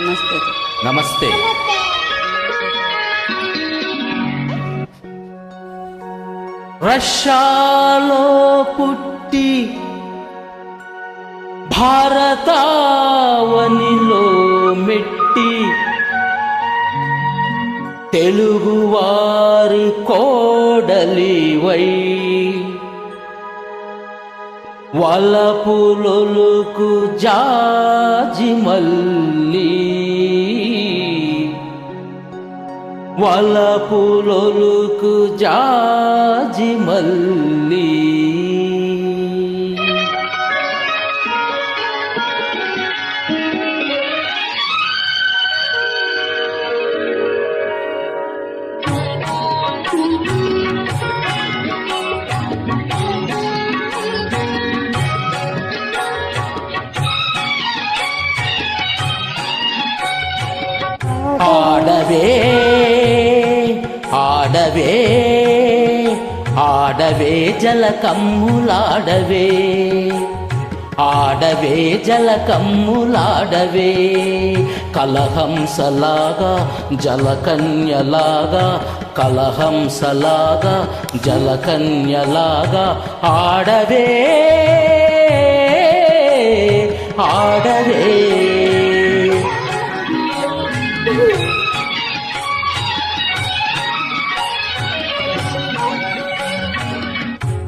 నమస్తే. నమస్తే. రష్యాలో పుట్టి భారతావనిలో మెట్టి తెలుగువారి కోడలివై వలపులొలుకు జాజి మల్లి వలపులొలుకు జాజి మల్లి ఆడవే ఆడవే ఆడవే జల కమ్ములాడవే ఆడవే జల కమ్ములాడవే కలహంసలాగా జలకన్యలాగా కలహంసలాగా జలకన్యలాగా ఆడవే ఆడవే.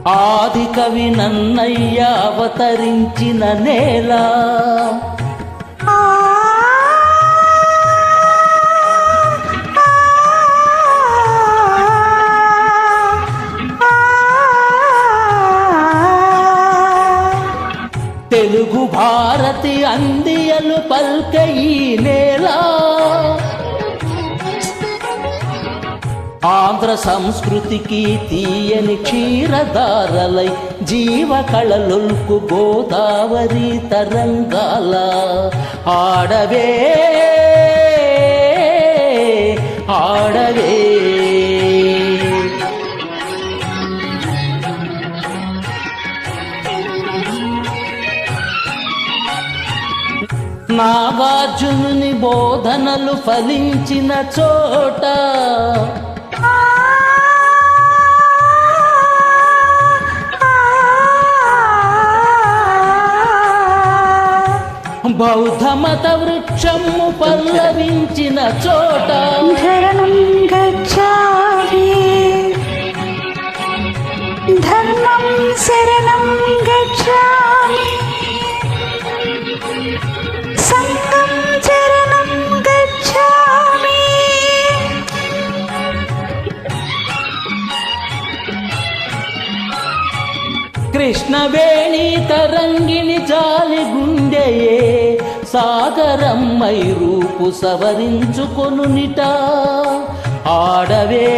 ఆది కవి నన్నయ్య అవతరించిన నేల. తెలుగు భారతి అందియలు పల్కయినే ఆంధ్ర సంస్కృతికి తీయని క్షీరదారలై జీవ కళలొల్కు గోదావరి తరంగాల ఆడవే ఆడవే. నాగార్జునుని బోధనలు ఫలించిన చోట బౌద్ధ మత వృక్షము పల్లవించిన చోట కృష్ణవేణి తరంగిణి జాలి గుండెయే సాగరమ్మై రూపు సవరించుకొనునిట. ఆడవే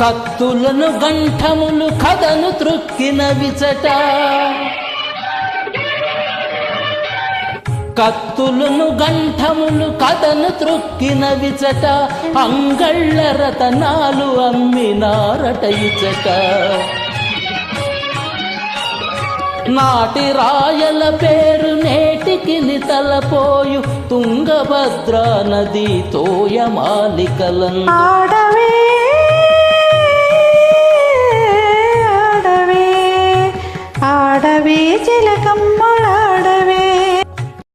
కత్తులను గంఠములు కథను త్రుక్కిన విచట. కత్తులను గంఠములు కథను త్రుక్కిన విచట. అంగళ్ళ రతనాలు అమ్మినారట ఇచట. నాటి రాయల పేరు నేటికి తలపోయు తుంగభద్ర నది తోయమాలికలను. ఆడ